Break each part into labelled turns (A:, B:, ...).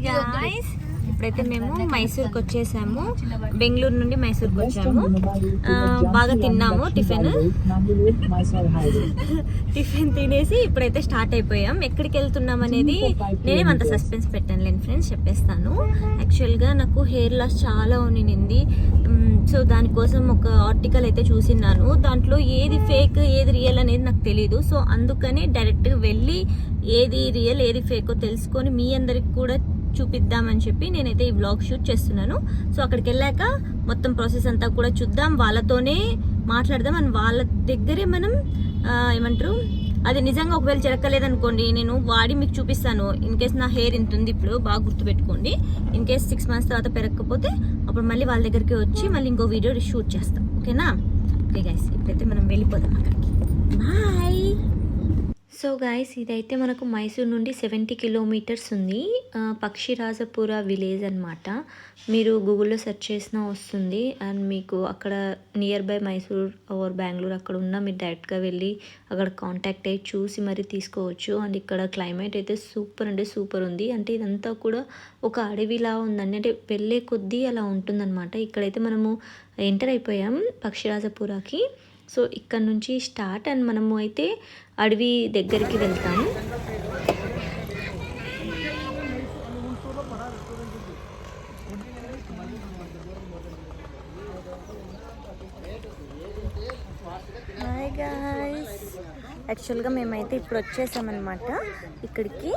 A: Hi guys ఇప్పుడైతే మేము మైసూర్కి వచ్చేసాము బెంగళూరు నుండి మైసూర్కి వచ్చాము బాగా తిన్నాము టిఫిన్. టిఫిన్ తినేసి ఇప్పుడైతే స్టార్ట్ అయిపోయాం. ఎక్కడికి వెళ్తున్నాం అనేది నేనేం అంత సస్పెన్స్ పెట్టాను లేని ఫ్రెండ్స్ చెప్పేస్తాను. యాక్చువల్గా నాకు హెయిర్ లాస్ చాలా ఉండింది సో దానికోసం ఒక ఆర్టికల్ అయితే చూసినాను దాంట్లో ఏది ఫేక్ ఏది రియల్ అనేది నాకు తెలియదు సో అందుకని డైరెక్ట్గా వెళ్ళి ఏది రియల్ ఏది ఫేకో తెలుసుకొని మీ అందరికి కూడా చూపిద్దామని చెప్పి నేనైతే ఈ వ్లాగ్ షూట్ చేస్తున్నాను. సో అక్కడికి వెళ్ళాక మొత్తం ప్రాసెస్ అంతా కూడా చూద్దాం. వాళ్ళతోనే మాట్లాడదాం అండ్ వాళ్ళ దగ్గరే మనం ఏమంటారు అది నిజంగా ఒకవేళ జరగలేదనుకోండి నేను వాడి మీకు చూపిస్తాను. ఇన్ కేస్ నా హెయిర్ ఇంత ఉంది ఇప్పుడు బాగా గుర్తుపెట్టుకోండి. ఇన్ కేస్ సిక్స్ మంత్స్ తర్వాత పెరగకపోతే అప్పుడు మళ్ళీ వాళ్ళ దగ్గరికి వచ్చి మళ్ళీ ఇంకో వీడియో షూట్ చేస్తాం. ఓకేనా ఓకే గైస్ ఇప్పుడైతే మనం వెళ్ళిపోదాం అక్కడికి. బాయ్ సో గాయస్ ఇదైతే మనకు మైసూర్ నుండి సెవెంటీ కిలోమీటర్స్ ఉంది. పక్షిరాజపుర విలేజ్ అన్నమాట. మీరు గూగుల్లో సెర్చ్ చేసినా వస్తుంది. అండ్ మీకు అక్కడ near by Mysore or Bengaluru అక్కడ ఉన్న మీరు డైరెక్ట్గా వెళ్ళి అక్కడ కాంటాక్ట్ అయ్యి చూసి మరి తీసుకోవచ్చు. అండ్ ఇక్కడ క్లైమేట్ అయితే సూపర్ అంటే సూపర్ ఉంది. అంటే ఇదంతా కూడా ఒక అడవిలా ఉందండి. అంటే వెళ్ళే కొద్దీ అలా ఉంటుందన్నమాట. ఇక్కడైతే మనము ఎంటర్ అయిపోయాం పక్షిరాజపురాకి. సో ఇక్కడ నుంచి స్టార్ట్ అండ్ మనము అయితే అడవి దగ్గరికి వెళ్తాము. హాయ్ గాయ్స్ యాక్చువల్గా మేమైతే ఇప్పుడు వచ్చేసామన్నమాట. ఇక్కడికి.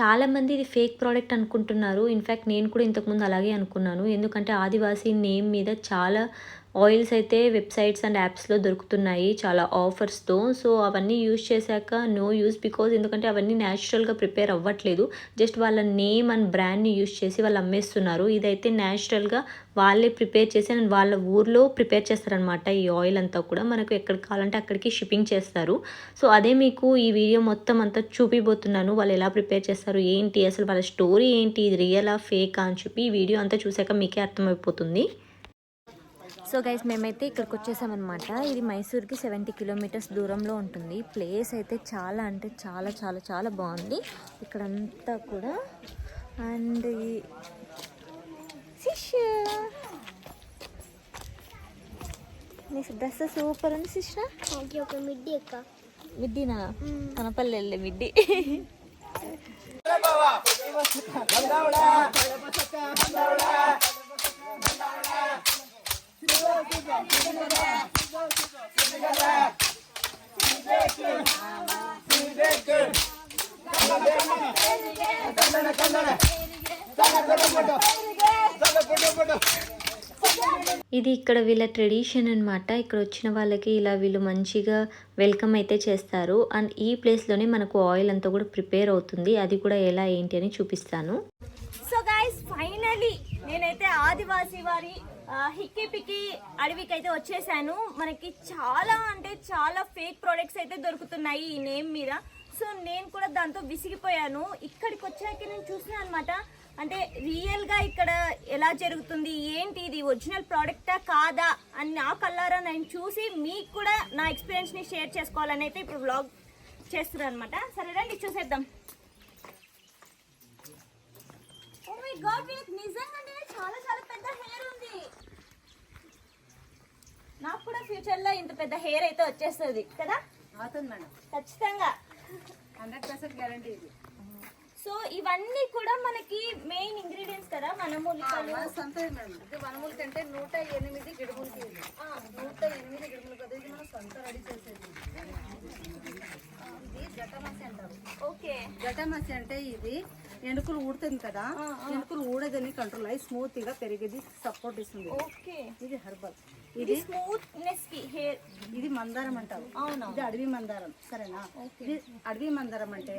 A: చాలా మంది ఇది ఫేక్ ప్రోడక్ట్ అనుకుంటున్నారు. ఇన్ఫ్యాక్ట్ నేను కూడా ఇంతకుముందు అలాగే అనుకున్నాను. ఎందుకంటే ఆదివాసీ నేమ్ మీద చాలా ఆయిల్స్ అయితే వెబ్సైట్స్ అండ్ యాప్స్లో దొరుకుతున్నాయి చాలా ఆఫర్స్తో. సో అవన్నీ యూజ్ చేశాక నో యూస్ బికాజ్ ఎందుకంటే అవన్నీ న్యాచురల్గా ప్రిపేర్ అవ్వట్లేదు. జస్ట్ వాళ్ళ నేమ్ అండ్ బ్రాండ్ని యూజ్ చేసి వాళ్ళు అమ్మేస్తున్నారు. ఇదైతే న్యాచురల్గా వాళ్ళే ప్రిపేర్ చేసి అండ్ వాళ్ళ ఊర్లో ప్రిపేర్ చేస్తారనమాట ఈ ఆయిల్ అంతా కూడా. మనకు ఎక్కడికి కావాలంటే అక్కడికి షిప్పింగ్ చేస్తారు. సో అదే మీకు ఈ వీడియో మొత్తం అంతా చూపిపోతున్నాను వాళ్ళు ఎలా ప్రిపేర్ చేస్తారు ఏంటి అసలు వాళ్ళ స్టోరీ ఏంటి ఇది రియలా ఫేకా అని చెప్పి ఈ వీడియో అంతా చూసాక మీకే అర్థమైపోతుంది. సో గైస్ మేమైతే ఇక్కడికి వచ్చేసామన్నమాట. ఇది మైసూర్కి సెవెంటీ కిలోమీటర్స్ దూరంలో ఉంటుంది. ప్లేస్ అయితే చాలా అంటే చాలా చాలా చాలా బాగుంది. ఇక్కడంతా కూడా. అండ్ నీ డ్రెస్ సూపర్ ఉంది శిష్య.
B: ఓకే ఒక మిడ్డి ఎక్క
A: మిడ్డినా? కనపల్లి వెళ్ళే మిడ్డి. ఇది ఇక్కడ వీళ్ళ ట్రెడిషన్ అన్నమాట. ఇక్కడ వచ్చిన వాళ్ళకి ఇలా వీళ్ళు మంచిగా వెల్కమ్ అయితే చేస్తారు. అండ్ ఈ ప్లేస్లోనే మనకు ఆయిల్ అంతా కూడా ప్రిపేర్ అవుతుంది. అది కూడా ఎలా ఏంటి అని చూపిస్తాను. గైస్ ఫైనలీ నేనైతే ఆదివాసీ వారి హిక్కి పిక్కి అడవికి అయితే వచ్చేసాను. మనకి చాలా అంటే చాలా ఫేక్ ప్రొడక్ట్స్ అయితే దొరుకుతున్నాయి ఈ నేమ్ మీద. సో నేను కూడా దాంతో విసిగిపోయాను. ఇక్కడికి వచ్చాక నేను చూసాను అనమాట అంటే రియల్గా ఇక్కడ ఎలా జరుగుతుంది? ఏంటి ఇది? ఒరిజినల్ ప్రోడక్టా కాదా? అని నా కల్లారా నేను చూసి మీకు కూడా నా ఎక్స్పీరియన్స్ని షేర్ చేసుకోవాలని అయితే ఇప్పుడు వ్లాగ్ చేస్తున్నాను అనమాట సరే రండి చూసేద్దాం. ఓ మై గాడ్ వీళ్ళకి నిజంగానే చాలా చాలా పెద్ద హెయిర్ ఉంది. నాకు కూడా ఫ్యూచర్లో ఇంత పెద్ద హెయిర్ అయితే వచ్చేస్తుంది కదా?
C: అవుతుంది మేడం.
A: ఖచ్చితంగా.
C: హండ్రెడ్ పర్సెంట్ గ్యారంటీ ఇది.
A: సో ఇవన్నీ కూడా మనకి మెయిన్ ఇంగ్రీడియంట్స్ కదా మనమూలికలు
C: మన సొంత మేడం. ఇది వనమూలి కంటే నూట ఎనిమిది గిడుగులకి ఇది నూట ఎనిమిది గిడుగులు కదా ఇది మనం సొంత రెడీ చేసేది ఇది జటమసి అంటారు
A: ఓకే
C: జటమసి అంటే ఇది ఎనుకలు ఊడుతుంది కదా ఎనుకలు ఊడదని కంట్రోల్ అయ్యి స్మూత్గా పెరిగేది సపోర్ట్ ఇస్తుంది. ఇది హెర్బల్
A: ఇది స్మూత్నెస్కి హెయిర్
C: ఇది మందారం అంటారు. ఇది అడవి మందారం సరేనా? ఇది అడవి మందారం అంటే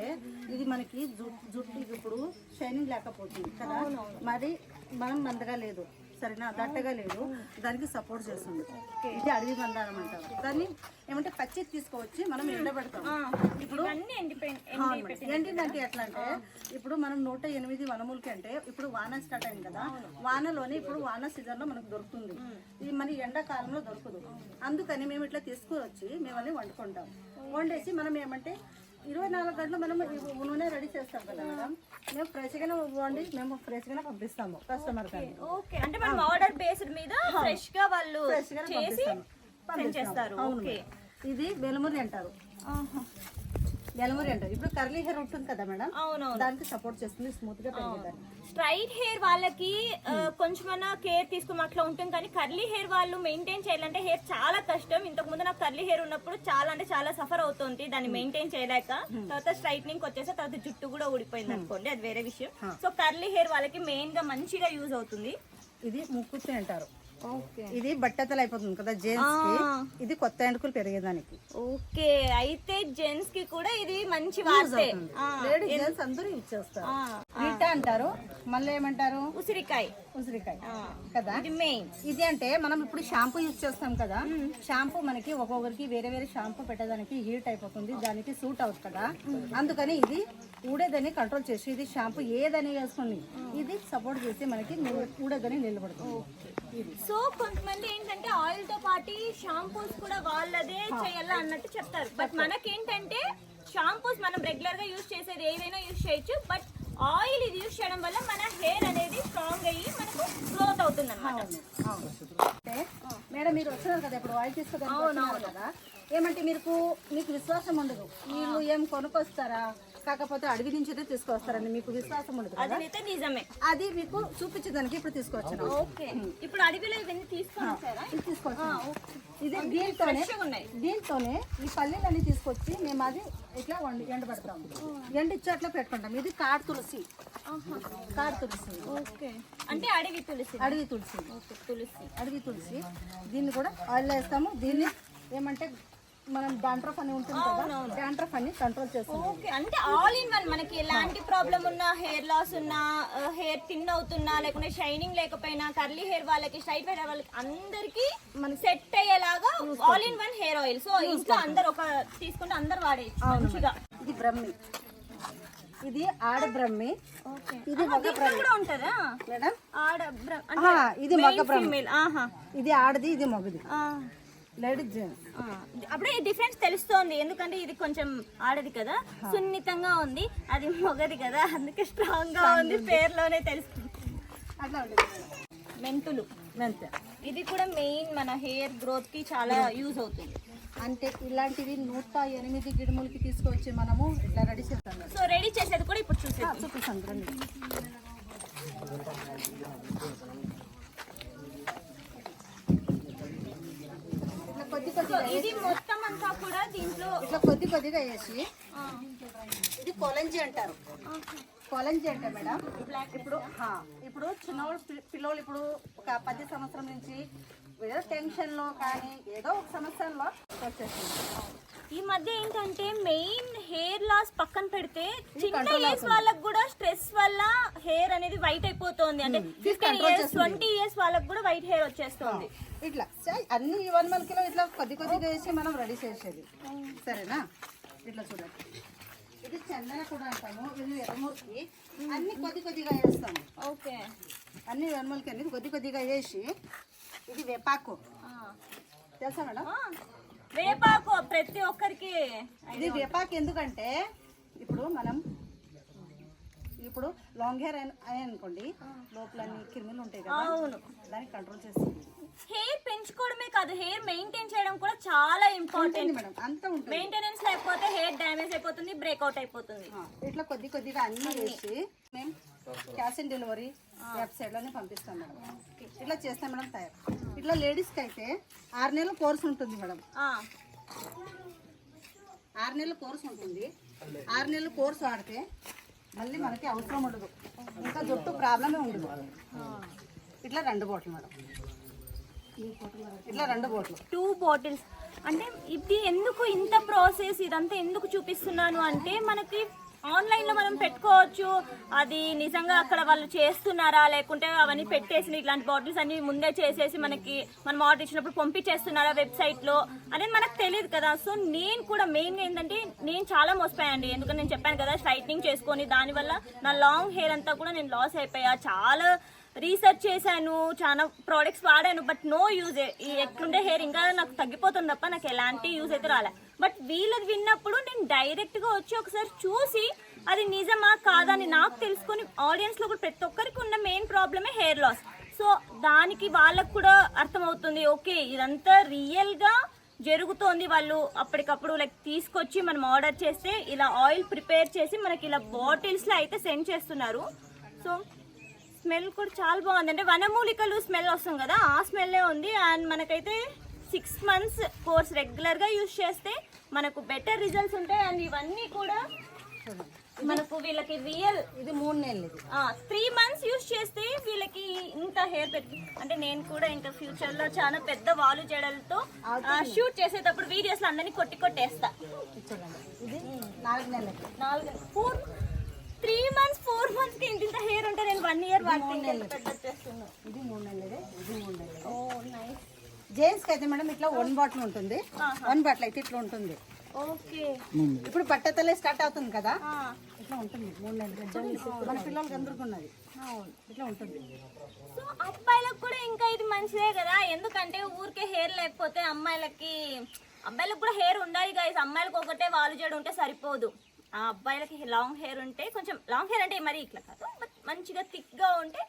C: ఇది మనకి జు- జుట్టుకి ఇప్పుడు షైనింగ్ లేకపోతుంది కదా. మరి మనం మందగా లేదు. సరేనా? దట్టగా లేదు. దానికి సపోర్ట్ చేస్తుంది. ఇది అడవి మందారం అంటారు. దాన్ని ఏమంటే పచ్చి తీసుకొచ్చి మనం ఎండబెడతాం ఇప్పుడు. ఏంటిదంటే ఎట్లా అంటే ఇప్పుడు మనం నూట ఎనిమిది వనములకి అంటే ఇప్పుడు వాన స్టార్ట్ అయింది కదా వానలోనే ఇప్పుడు వాన సీజన్లో మనకు దొరుకుతుంది. ఇది మన ఎండాకాలంలో దొరకదు. అందుకని మేము ఇట్లా తీసుకుని వచ్చి మేము అన్ని వండుకుంటాం వండేసి మనం ఏమంటే ఇరవై నాలుగు గంటలు మనం నూనె రెడీ చేస్తాం కదా మేడం. మేము ఫ్రెష్గానే ఇవ్వండి మేము ఫ్రెష్గానే పంపిస్తాము కస్టమర్
D: ఓకే అంటే మనం ఆర్డర్ బేస్డ్ మీద ఫ్రెష్గా వాళ్ళు
C: అవును
D: ఓకే
C: ఇది వెలుమురి అంటారు. వెలుమురి అంటారు. ఇప్పుడు కర్లీ హెయిర్ ఉంటుంది కదా మేడం? దానికి సపోర్ట్ చేస్తుంది స్మూత్గా పెరిగేదాన్ని.
D: స్ట్రైట్ హెయిర్ వాళ్ళకి కొంచెమన్నా కేర్ తీసుకుని అట్లా ఉంటుంది కానీ కర్లీ హెయిర్ వాళ్ళు మెయింటైన్ చేయాలంటే హెయిర్ చాలా కష్టం. ఇంతకు ముందు నాకు కర్లీ హెయిర్ ఉన్నప్పుడు చాలా అంటే చాలా సఫర్ అవుతుంది. దాన్ని మెయింటైన్ చేయలేక తర్వాత స్ట్రైట్నింగ్ వచ్చేసి తర్వాత జుట్టు కూడా ఊడిపోయింది అనుకోండి. అది వేరే విషయం. సో కర్లీ హెయిర్ వాళ్ళకి మెయిన్గా మంచిగా యూజ్ అవుతుంది.
C: ఇది ముక్కుచ్చి అంటారు. ఇది బట్టతలు అయిపోతుంది కదా జెంట్స్కి ఇది కొత్త ఎండుకలు పెరిగేదానికి.
D: ఓకే. అయితే జెంట్స్కి కూడా ఇది మంచి
C: అందరూ యూజ్ అంటారు మళ్ళీ ఏమంటారు?
D: ఉసిరికాయ.
C: ఉసిరికాయ. కదా?
D: ఇది మెయిన్
C: ఇది అంటే మనం ఇప్పుడు షాంపూ యూజ్ చేస్తాం కదా షాంపూ మనకి ఒక్కొక్కరికి వేరే వేరే షాంపూ పెట్టడానికి హీట్ అయిపోతుంది దానికి సూట్ అవుతుంది కదా. అందుకని ఇది ఊడేదని కంట్రోల్ చేసి ఇది షాంపూ ఏదని వేసుకోండి ఇది సపోర్ట్ చేసి మనకి ఊడేదని నిలబడుతుంది.
D: సో కొంతమంది ఏంటంటే ఆయిల్తో పాటు షాంపూస్ కూడా వాళ్ళదే చేయాలా అన్నట్టు చెప్తారు. బట్ మనకేంటంటే షాంపూస్ మనం రెగ్యులర్గా యూజ్ చేసేది ఏదైనా యూజ్ చేయొచ్చు. బట్ ఆయిల్ ఇది యూజ్ చేయడం వల్ల మన హెయిర్ అనేది స్ట్రాంగ్ అయ్యి మనకు గ్రోత్ అవుతుంది అనమాట
C: మేడం మీరు వచ్చినారు కదా ఇప్పుడు ఆయిల్ తీసుకోగలిగారు కదా ఏమంటే మీకు మీకు విశ్వాసం ఉండదు. వీళ్ళు ఏం కొనుక్కొస్తారా? కాకపోతే అడవి నుంచే తీసుకొస్తారని మీకు విశ్వాసం ఉండదు
D: అదైతే నిజమే.
C: అది మీకు చూపించేదానికి ఇప్పుడు తీసుకొచ్చాను
D: ఓకే. ఇప్పుడు అడవిలో ఇవన్నీ తీసుకొని వచ్చారా?
C: ఇది తీసుకొచ్చాను. ఇది దీంతోనే దీంతోనే ఈ పల్లీలన్నీ తీసుకొచ్చి మేము అది ఇట్లా వండి ఎండబెడతాం ఎండిచ్చి అట్లా పెట్టుకుంటాం. ఇది కాడు తులసి. కాడు తులసి.
D: ఓకే. అంటే అడవి తులసి.
C: అడవి తులసి.
D: ఓకే తులసి.
C: అడవి తులసి. దీన్ని కూడా ఆయిల్ వేస్తాము. దీన్ని ఏమంటే మనం డాండ్రఫ్ అని ఉంటుంది కదా డాండ్రఫ్ అని కంట్రోల్ చేస్తాం
D: ఓకే అంటే ఆల్ ఇన్ వన్ మనకి ఎలాంటి ప్రాబ్లం ఉన్నా హెయిర్ లాస్ ఉన్నా హెయిర్ థిన్ అవుతున్నా లేకుంటే షైనింగ్ లేకపోయినా కర్లీ హెయిర్ వాళ్ళకి స్ట్రైట్ హెయిర్ వాళ్ళకి అందరికి మన సెట్ అయ్యేలాగా all in one hair oil so ఇంట్లో అందరు ఒక తీసుకుంటే అందరు వాడేయచ్చు మంచిగా.
C: ఇది బ్రహ్మి. ఇది ఆడ బ్రహ్మి. ఇది మగ బ్రహ్మి. మేడం?
D: ఆడ
C: ఇది మగ బ్రహ్మి. ఇది ఆడది ఇది మగది. లేడీస్ జెంట్స్
D: ఆ, అప్పుడే డిఫరెన్స్ తెలుస్తోంది. ఎందుకంటే ఇది కొంచెం ఆడది కదా. సున్నితంగా ఉంది. అది మొగది కదా. అందుకే స్ట్రాంగ్గా ఉంది. పేర్లోనే తెలుస్తుంది.
C: అట్లా
D: మెంతులు.
C: మెంతే.
D: ఇది కూడా మెయిన్ మన హెయిర్ గ్రోత్కి చాలా యూజ్ అవుతుంది.
C: అంటే ఇలాంటివి నూట ఎనిమిది గిడుములకి తీసుకొచ్చి మనము ఇట్లా రెడీ చేస్తాం.
D: సో రెడీ చేసేది కూడా ఇప్పుడు చూసేది
C: చూపిస్తాను రండి ఇట్లా కొద్ది కొద్దిగా
D: ఇది మొత్తం అంతా కూడా దీంట్లో
C: ఇట్లా కొద్ది కొద్దిగా వేసి. ఇది కొలంజి అంటారు. కొలంజి అంటే మేడం. ఇప్పుడు ఇప్పుడు చిన్నవాళ్ళు పిల్లోళ్ళు ఇప్పుడు ఒక పది సంవత్సరం నుంచి ఏదో టెన్షన్లో కానీ ఏదో ఒక సంవత్సరంలో వచ్చేస్తుంది
D: ఈ మధ్య ఏంటంటే మెయిన్ హెయిర్ లాస్ పక్కన పెడితే చిన్న ఏజ్ వాళ్ళకి కూడా స్ట్రెస్ వల్ల హెయిర్ అనేది వైట్ అయిపోతుంది. అంటే ఫిఫ్టీన్ ఇయర్స్ ట్వంటీ ఇయర్స్ వాళ్ళకి కూడా వైట్ హెయిర్ వచ్చేస్తుంది.
C: ఇట్లా. అన్ని వన్ వన్ కిలో ఇట్లా కొద్ది కొద్దిగా వేసి మనం రెడీ చేసేది. సరేనా? ఇట్లా చూడండి. ఇది చందన కూడా అంటాము. ఇది ఎర్రమూర్తి. అన్ని కొద్ది కొద్దిగా వేస్తాము.
D: ఓకే.
C: అన్ని ఎర్రమూలకి అనేది కొద్ది కొద్దిగా వేసి ఇది వేపాకు. తెలుసా మేడం?
D: వేపాకు. ప్రతి ఒక్కరికి
C: ఇది వేపాకు ఎందుకంటే ఇప్పుడు మనం ఇప్పుడు లాంగ్ హెయిర్ అయ్యి అనుకోండి లోపల అన్ని క్రిములు ఉంటాయి కదా
D: అవును.
C: దాన్ని కంట్రోల్ చేస్తుంది.
D: హెయిర్ పెంచుకోవడమే కాదు హెయిర్ మెయింటైన్ చేయడం కూడా చాలా ఇంపార్టెంట్
C: మేడం అంతా ఉంటుంది.
D: మెయింటెనెన్స్ లేకపోతే హెయిర్ డ్యామేజ్ అయిపోతుంది బ్రేక్అవుట్ అయిపోతుంది.
C: ఇట్లా కొద్ది కొద్దిగా అన్ని వేసి మేము క్యాష్ ఆన్ డెలివరీ వెబ్సైట్లోనే పంపిస్తాం మేడం. ఇట్లా చేస్తాం మేడం తయారు. ఇట్లా లేడీస్కి అయితే ఆరు నెలల కోర్స్ ఉంటుంది మేడం. ఆరు నెలల కోర్స్ ఉంటుంది. ఆరు నెలల కోర్స్ వాడితే మళ్ళీ మనకి అవసరం ఉండదు. ఇంకా జుట్టు ప్రాబ్లమే ఉండదు. ఇట్లా రెండు బోట్లు మేడం. ఇట్లా రెండు బోట్లు.
D: టూ బాటిల్స్ అంటే ఇది ఎందుకు ఇంత ప్రాసెస్ ఇదంతా ఎందుకు చూపిస్తున్నాను అంటే మనకి ఆన్లైన్లో మనం పెట్టుకోవచ్చు. అది నిజంగా అక్కడ వాళ్ళు చేస్తున్నారా? లేకుంటే అవన్నీ పెట్టేసి ఇట్లాంటి బాటిల్స్ అన్ని ముందే చేసేసి మనకి మనం ఆర్డర్ ఇచ్చినప్పుడు పంపించేస్తున్నారా వెబ్సైట్లో అనేది మనకు తెలియదు కదా. సో నేను కూడా మెయిన్గా ఏంటంటే నేను చాలా మోసపోయానండి. ఎందుకంటే నేను చెప్పాను కదా స్ట్రైట్నింగ్ చేసుకొని దానివల్ల నా లాంగ్ హెయిర్ అంతా కూడా నేను లాస్ అయిపోయా. చాలా రీసెర్చ్ చేశాను చాలా ప్రోడక్ట్స్ వాడాను బట్ నో యూజ్. ఈ ఎట్లుండే హెయిర్ ఇంకా నాకు తగ్గిపోతుంది తప్ప నాకు ఎలాంటి యూజ్ అయితే రాలే. బట్ వీళ్ళది విన్నప్పుడు నేను డైరెక్ట్గా వచ్చి ఒకసారి చూసి అది నిజమా కాదా అని నాకు తెలుసుకొని ఆడియన్స్లో కూడా ప్రతి ఒక్కరికి ఉన్న మెయిన్ ప్రాబ్లమే హెయిర్ లాస్ సో దానికి వాళ్ళకు కూడా అర్థమవుతుంది ఓకే ఇదంతా రియల్గా జరుగుతోంది వాళ్ళు అప్పటికప్పుడు లైక్ తీసుకొచ్చి మనం ఆర్డర్ చేస్తే ఇలా ఆయిల్ ప్రిపేర్ చేసి మనకి ఇలా బాటిల్స్లో అయితే సెండ్ చేస్తున్నారు. సో స్మెల్ కూడా చాలా బాగుంది అంటే వనమూలికలు స్మెల్ వస్తుంది కదా ఆ స్మెల్లే ఉంది. అండ్ మనకైతే సిక్స్ మంత్స్ కోర్స్ రెగ్యులర్గా యూజ్ చేస్తే మనకు బెటర్ రిజల్ట్స్ ఉంటాయి. అండ్ ఇవన్నీ కూడా మనకు వీళ్ళకి రియల్
C: ఇది మూడు నెలలు
D: త్రీ మంత్స్ యూజ్ చేస్తే వీళ్ళకి ఇంత హెయిర్ పెట్టి అంటే నేను కూడా ఇంకా ఫ్యూచర్లో చాలా పెద్ద వాలు జడలతో షూట్ చేసేటప్పుడు వీడియోస్ అందరినీ కొట్టి కొట్టేస్తా.
C: ఇది నాలుగు నెలలకి.
D: నాలుగు ఫోర్ త్రీ మంత్స్ ఫోర్ మంత్స్కి ఇంత హెయిర్ ఉంటే నేను వన్ ఇయర్ వాటి పెట్టేస్తున్నా
C: ఇది మూడు ఇది మూడు
D: నైస్
C: జెంట్స్కి అయితే మేడం ఇట్లా వన్ బాటిల్ ఉంటుంది. వన్ బాటిల్ అయితే ఇట్లా ఉంటుంది.
D: ఓకే.
C: ఇప్పుడు బట్టతలే స్టార్ట్ అవుతుంది కదా? ఇట్లా ఉంటుంది. మూడు నెలలు మన పిల్లలకి అందరికీ ఉన్నది. ఇట్లా ఉంటుంది.
D: సో అబ్బాయిలకు కూడా ఇంకా ఇది మంచిదే కదా? ఎందుకంటే ఊరికే హెయిర్ లేకపోతే అమ్మాయిలకి అబ్బాయిలకు కూడా హెయిర్ ఉండాలి గాయస్ అమ్మాయిలకు ఒకటే వాళ్ళు జడ ఉంటే సరిపోదు. ఆ అబ్బాయిలకి లాంగ్ హెయిర్ ఉంటే కొంచెం లాంగ్ హెయిర్ అంటే మరీ ఇట్లా కాదు బట్ మంచిగా థిక్గా ఉంటే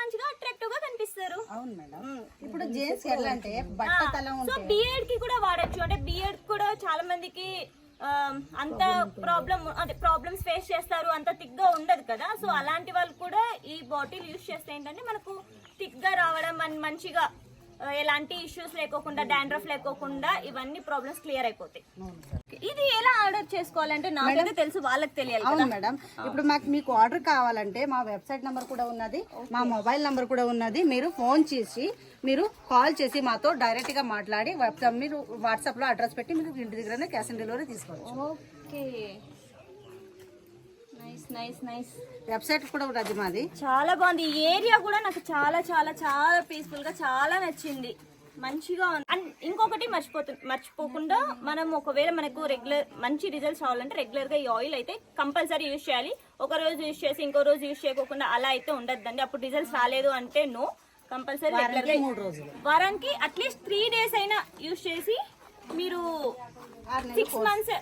D: మంచిగా అట్రాక్టివ్గా కనిపిస్తారు.
C: అవును మేడం. ఇప్పుడు జెంట్స్ ఎట్లా అంటే బట్టతల
D: సో
C: ఉంటే.
D: బిఎడ్కి కూడా వాడచ్చు. అంటే బిఎడ్ కూడా చాలా మందికి అంత ప్రాబ్లం అదే ప్రాబ్లమ్స్ ఫేస్ చేస్తారు. అంత థిక్గా ఉండదు కదా. సో అలాంటి వాళ్ళు కూడా ఈ బాటిల్ యూస్ చేస్తే ఏంటంటే మనకు థిక్గా రావడం మంచిగా ఎలాంటి ఇష్యూస్ లేకోకుండా డాండ్రఫ్ లేకోకుండా ఇవన్నీ ప్రాబ్లమ్స్ క్లియర్ అయిపోతాయి. ఇది ఎలా ఆర్డర్ చేసుకోవాలంటే నాకైతే తెలుసు వాళ్ళకి తెలియాలి
C: అవును మేడం. ఇప్పుడు మాకు మీకు ఆర్డర్ కావాలంటే మా వెబ్సైట్ నెంబర్ కూడా ఉన్నది మా మొబైల్ నెంబర్ కూడా ఉన్నది. మీరు ఫోన్ చేసి మీరు కాల్ చేసి మాతో డైరెక్ట్గా మాట్లాడి మీరు వాట్సాప్లో అడ్రస్ పెట్టి మీరు ఇంటి దగ్గరనే క్యాష్ ఆన్ డెలివరీ తీసుకోవచ్చు.
D: Okay. Nice nice nice
C: website కూడా ఉన్నది మాది.
D: చాలా బాగుంది. ఈ ఏరియా కూడా నాకు చాలా చాలా చాలా పీస్ఫుల్గా చాలా నచ్చింది. మంచిగా ఉంది. ఇంకొకటి మర్చిపోతు మర్చిపోకుండా మనం ఒకవేళ మనకు రెగ్యులర్ మంచి రిజల్ట్స్ రావాలంటే రెగ్యులర్గా ఈ ఆయిల్ అయితే కంపల్సరీ యూజ్ చేయాలి. ఒక రోజు యూజ్ చేసి ఇంకో రోజు యూజ్ చేయకుండా అలా అయితే ఉండద్దండి. అప్పుడు రిజల్ట్స్ రాలేదు అంటే నో కంపల్సరీ రెగ్యులర్గా
C: మూడు రోజులు.
D: వారానికి అట్లీస్ట్ త్రీ డేస్ అయినా యూజ్ చేసి మీరు six months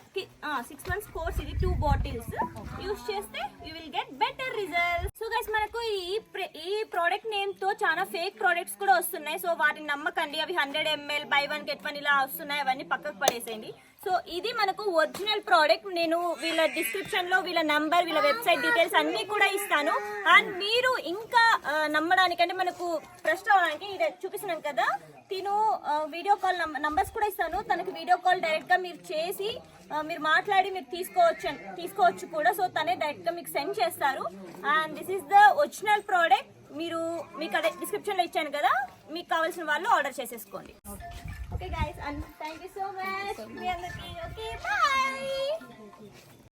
D: six months course ఇది టూ బాటిల్స్ యూస్ చేస్తే you will get better result so guys మనకు ఈ ఈ ప్రోడక్ట్ నేమ్తో చాలా ఫేక్ ప్రోడక్ట్స్ కూడా వస్తున్నాయి. సో వాటిని నమ్మకండి. అవి hundred ML buy one get one ఇలా వస్తున్నాయి. అవన్నీ పక్కకు పడేసేయండి. సో ఇది మనకు ఒరిజినల్ ప్రోడక్ట్. నేను వీళ్ళ డిస్క్రిప్షన్లో వీళ్ళ నంబర్ వీళ్ళ వెబ్సైట్ డీటెయిల్స్ అన్ని కూడా ఇస్తాను. అండ్ మీరు ఇంకా నమ్మడానికంటే మనకు ప్రశ్న అవడానికి ఇది చూపిస్తున్నాం కదా. తిను వీడియో కాల్ నంబర్స్ కూడా ఇస్తాను. తనకి వీడియో కాల్ డైరెక్ట్గా మీరు చేసి మీరు మాట్లాడి మీరు తీసుకోవచ్చు తీసుకోవచ్చు కూడా. సో తనే డైరెక్ట్గా మీకు సెండ్ చేస్తారు. And this is the original product మీరు మీకు అదే డిస్క్రిప్షన్లో ఇచ్చాను కదా. మీకు కావాల్సిన వాళ్ళు ఆర్డర్ చేసేసుకోండి. Okay guys, and thank you so much. Thank you so much. Okay, bye!